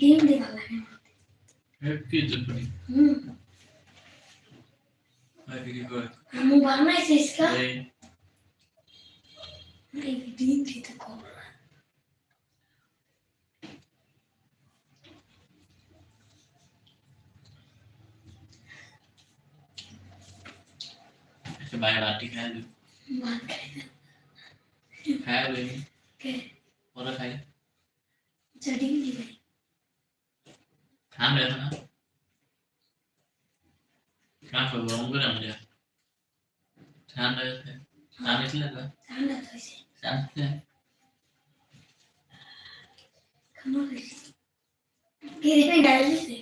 ডিম দিবা লাগে হ্যাপি জটনি হুম আই কি করে আমু বানাইছিস কা এই ডিম দিতে কর बायोटिक है। जो है जो के और खाई चढ़ी नहीं गई खान रहा ना कहाँ पर वो उनको ना मुझे खान रहे थे खान इसलिए था खान रहा था इसे खान थे खाना डाल दी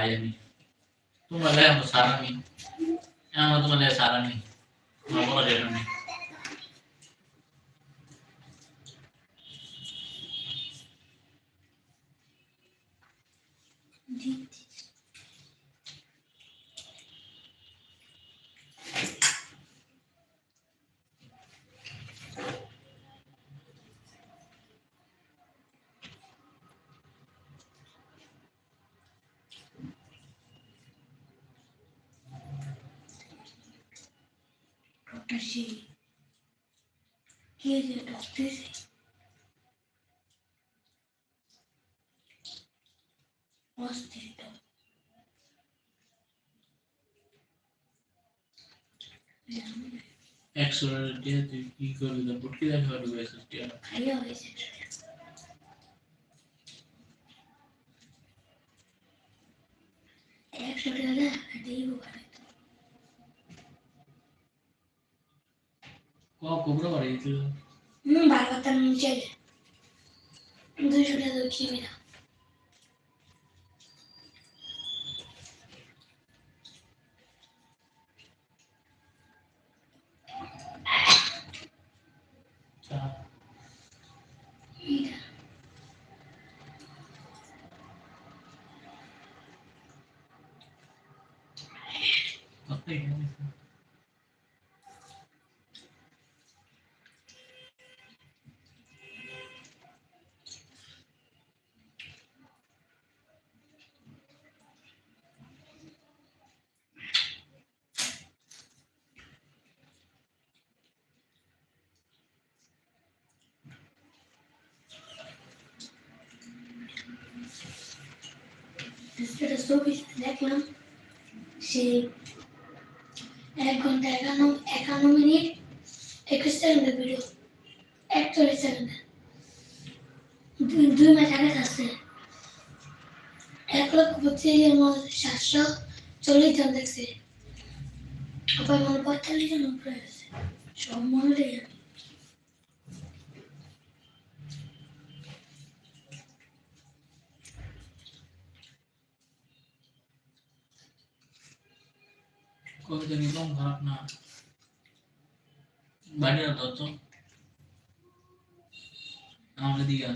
आयमि तुम अलह मुसारमी यहाँ অস্থির একশো দিয়ে তুই কি করবি তো পুটকি দেখা পারবি একশো হয়েছে টাকা দেয় वो आपको बुरा पड़ेगी चलो मैं बाल बता नीचे दूसरे दुखी मेरा Thank you. চা এইটা কতই গেছে স্ট্যাটাস ছবি দেখলাম সে এক ঘণ্টা একান্ন একান্ন মিনিট একুশ সেকেন্ডের ভিডিও একচল্লিশ সেকেন্ডের দুই মাস আগে আসছে এক লক্ষ পঁচিশ হাজার সাতশো চল্লিশ জন দেখছে আবার মনে পঁয়তাল্লিশ জন উপরে গেছে সব মনে নেই কবিতা নিলাম খারাপ না। বাইরে তো। তো আমাকে দিয়ে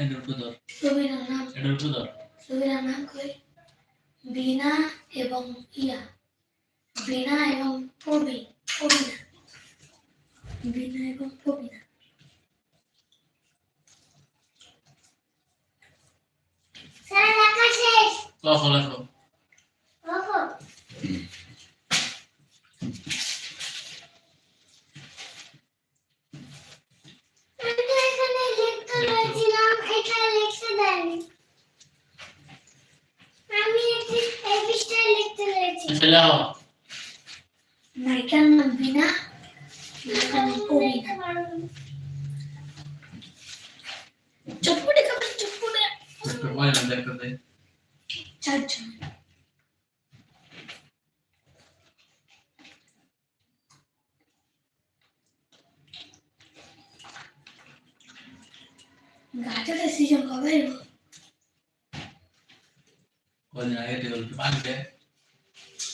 এটার উপর ধর ছবির নাম। এটার উপর ছবির নাম কই? বিনা এবং ইয়া। বিনা এবং প্রবীণ। প্রবীণা। বিনা এবং প্রবীণা। স্যার লেখা শেষ। লেখো লেখো। খাবার চটপটে দেখতে পাই না দেখতে দে চারজন গাছের সিজন কবে এলো কদিন আগে থেকে একটু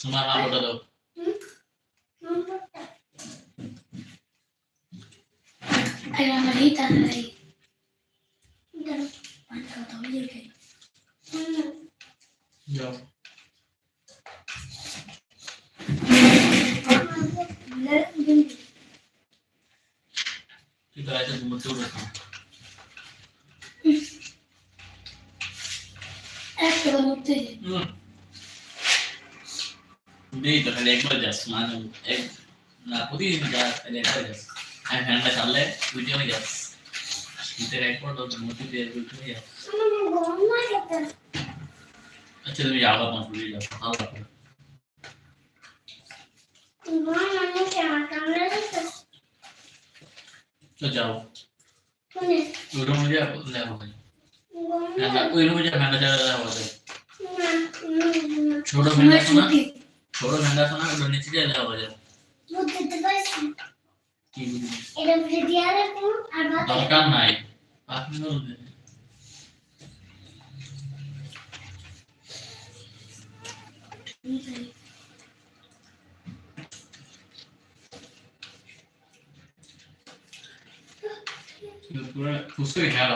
পানি দে তোমার আলোটা দাও আরে আমার এই তাড়াতাড়ি পানি খাওয়া হবে খাই যাও ঠিক আছে তুমি চলে খাও একটা মুক্তি নেই তো খালি একবার যাস মানে এক না প্রতিদিন যাস খালি একবার যাস আমি ফ্যানটা চাললে দুইজনে যাস শীতের একবার তো মোটি দিয়ে দুইজনে যাস আচ্ছা তুমি যাও না পুরী যাও ভালো লাগবে তো যাও ওই রুমে যা লেখো ভাই ফ্যানটা ওই রুমে যা ফ্যানটা চালা লেখো ভাই ছোট ফ্যানটা শোনা ছোট ফ্যানটা শোনা ওটা নিচে যা লেখো ভাই কি বুঝলি দরকার নাই। আপনি বলবেন পুরো খুশি হয়ে গেল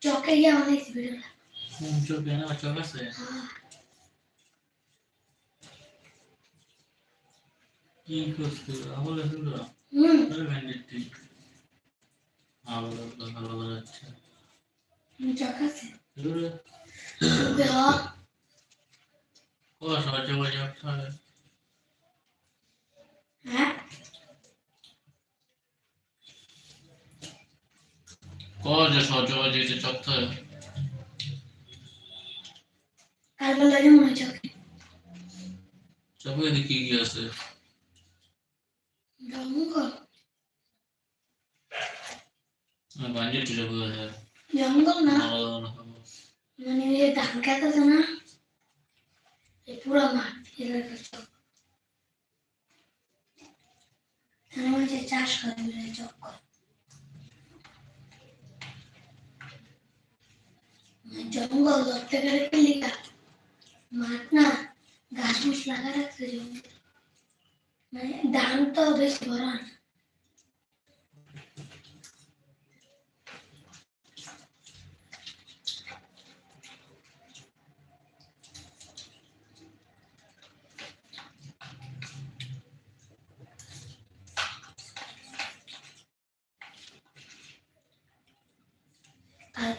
Joker gelmeyecek böyle. Hmm, çok beğene bakıyorlarsa ya. İyi kostu, havalasın da. Böyle ben gittim. Havalarla havalar açtı. Joker Dur. Ya. O sadece bacaklar. Ha? Koca çocuğu ödeyecek çaktı. Arabalarım olacak. Çabuk edip ilgilası. Jungle. हाँ बांधे चुरा बुआ है जंगल ना हाँ मैंने ये धान क्या था ना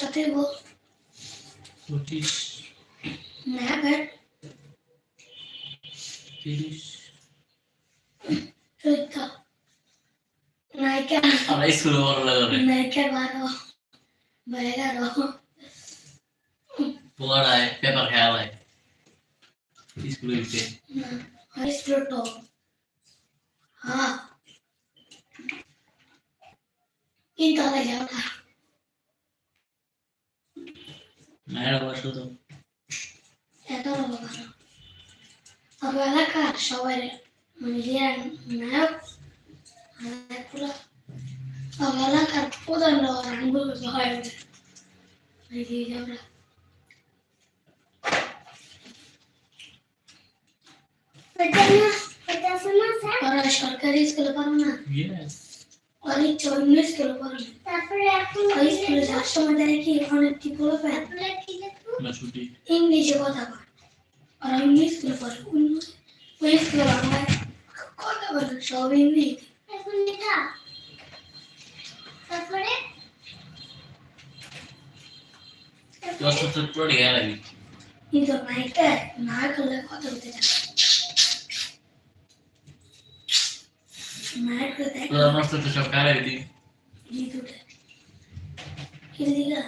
সাথে বল পঁচিশ। নাগার তিরিশ। চোদ্দ। নায়িকা আমরা স্কুলে বড় লাগে নায়িকা বারো। বা এগারো। পোলারায় পেপার খেয়ালায় স্কুলে না হ্যাঁ কিন্তু যাও না। তো এত সব এলাকার সবাই যে নায়ক এলাকার প্রধান রানগুলো হয় ওরা সরকারি স্কুলে পারো না? ইচ্ছা অন্য স্কুলে পারো না? তারপরে এখন ওই স্কুলে যাওয়ার সময় দেখে অনেক টিপলো প্যান তারপরে কি লিখবো না ছুটি ইংলিশে কথা বলে ওরা ইংলিশ স্কুলে পড়ে অন্য- ওই স্কুলে বাংলায় কথা বলে সব ইংলিশ এখন এটা তারপরে দশ বছর পরে খেয়া লাগি কিন্তু নাইটা না করলে কথা বলতে চায় না করে দেখ তোরা নষ্ট তো সব খেয়া লাগি জিতুটা কি দিলা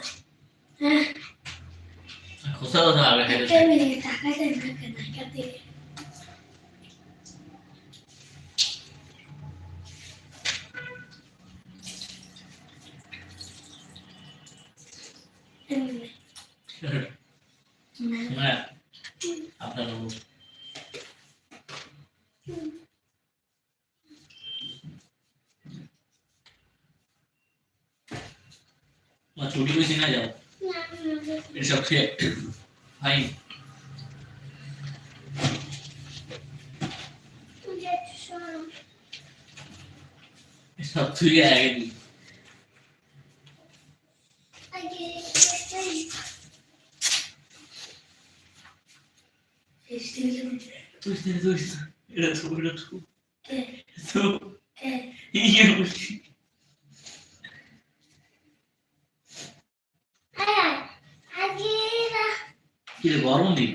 হ্যাঁ புஸ்தகத்தை அவரை கையில் Thank you. ফেস্টিভ্যাল তুই তুই এটা তো এটা তো তো গরম দিন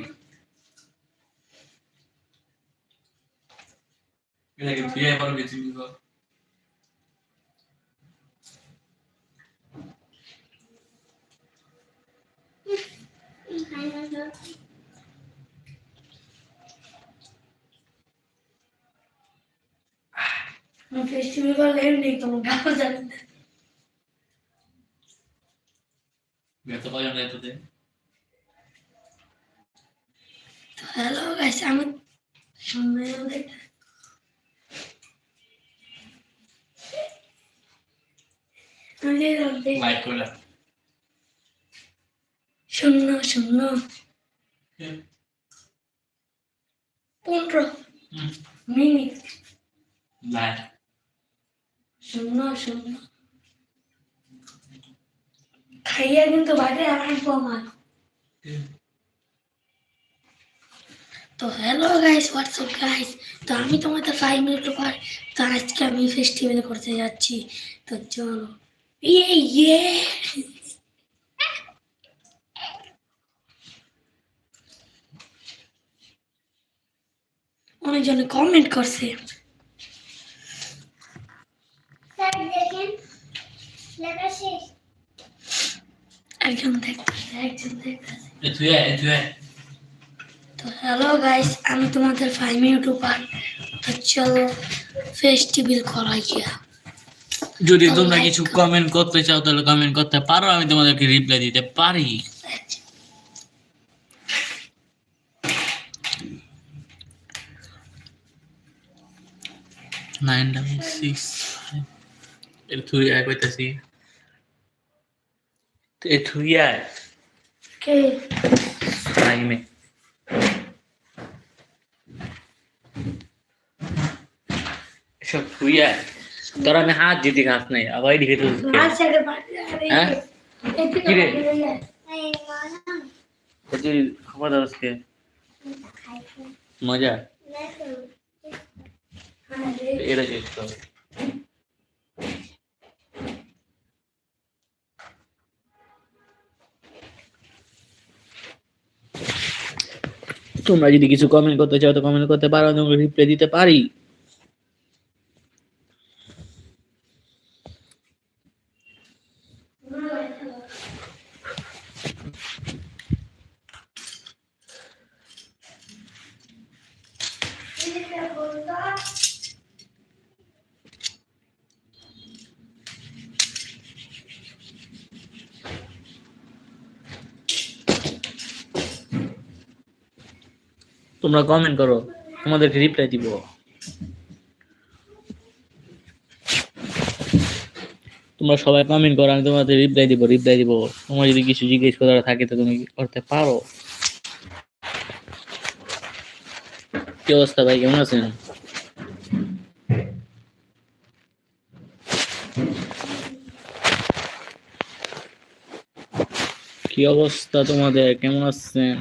এটাকে ধুয়ে পারবে তুমি বলে এমনি তোমার গাও জানি না। এত কজন যাইতে হ্যালো গাইস আমি সময় দেখ। লাইট করে শূন্য শূন্য। পনেরো। হুম। মিনিট। লাইট শূন্য শূন্য খাইয়া কিন্তু তো হ্যালো গাইস হোয়াটসঅ্যাপ গাইস তো আমি তোমাদের ফাইভ মিনিট পর, তো আজকে আমি ফেস্টিভ্যাল করতে যাচ্ছি। তো চলো। ইয়ে ইয়ে অনেকজনে কমেন্ট করছে স্যার দেখেন লেখা শেষ একজন দেখতেছে একজন দেখতেছে। হ্যালো গাইস আমি তোমাদের ফাইভ ইউটিউবার তো চলো ফেস্টিভ্যাল করা গিয়া। যদি তোমরা কিছু কমেন্ট করতে চাও তাহলে কমেন্ট করতে পারো আমি তোমাদেরকে রিপ্লাই দিতে পারি। নাইন ডাবল সিক্স এটা থুই আয় কইতাছি এ থুই আয় কে? টাইমে এসব থুই আয় তোর আমি হাত দিতে ঘাস নাই লাল সাইডে পাঠিয়ে হ্যাঁ? কি রে? পাঠিয়ে যায় এই মরম। তুই খবর দাস কে খাইছে মজা দেখো হ্যাঁ রে। এটা চেক কর তোমরা যদি কিছু কমেন্ট করতে চাও তো কমেন্ট করতে পারো রিপ্লাই দিতে পারি। তোমরা কমেন্ট করো, তোমাদেরকে রিপ্লাই দিব। তোমরা সবাই কমেন্ট করো, আমি তোমাদের রিপ্লাই দিব রিপ্লাই দিব। তোমার যদি কিছু জিজ্ঞেস করার থাকে তো তুমি করতে পারো। কি অবস্থা ভাই, কেমন আছেন? কি অবস্থা তোমাদের, কেমন আছেন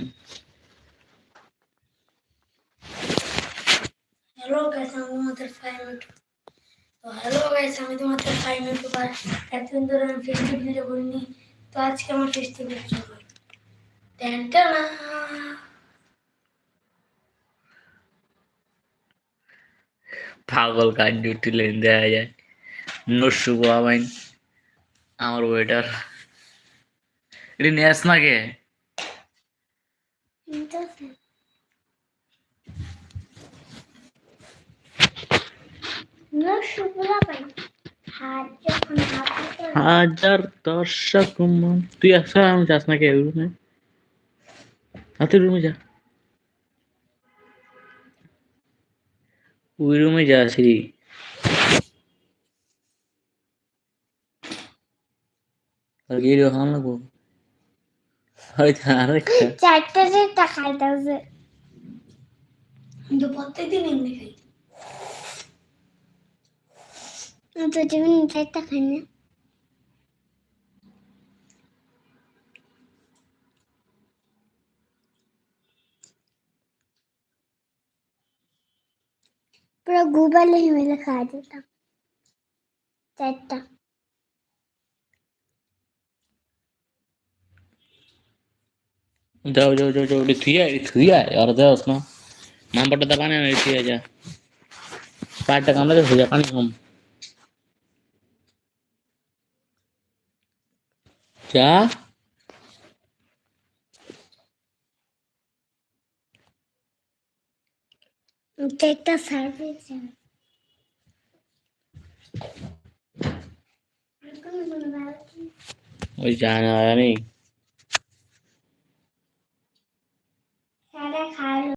হ্যালো গাইস আমি তোমাদের ফাইভ তো হ্যালো গাইস আমি তোমাদের ফাইভ ইউটিউবার এতদিন ধরে আমি ফেস্টিভ ভিডিও করিনি তো আজকে আমার ফেস্টিভ্যাল চলো টেনটা না পাগল কাজ ডিউটি লেন দেওয়া যায় নসুব আমাইন আমার ওয়েটার এটা নিয়ে আস না কে হাজার দর্শক তুই আসা আমি যাস না কে রুমে হাতে রুমে যা। ওই রুমে যা শ্রী গিয়ে হাম লাগবো। হয়তো আরেকটা চারটা চারটা খাইতেছে আমি তো প্রত্যেকদিন এমনি খাই। 조직은 살짝하냐? पूरा गूगल ही मैंने खा देता चाहता जाओ जाओ जाओ जाओ रिथिया रिथिया यार दे उसमें। माँ बटा दबाने में रिथिया जा पार्ट का मतलब हो जा पानी हम। যা। একটা সার্ভিস ওই জানা নেই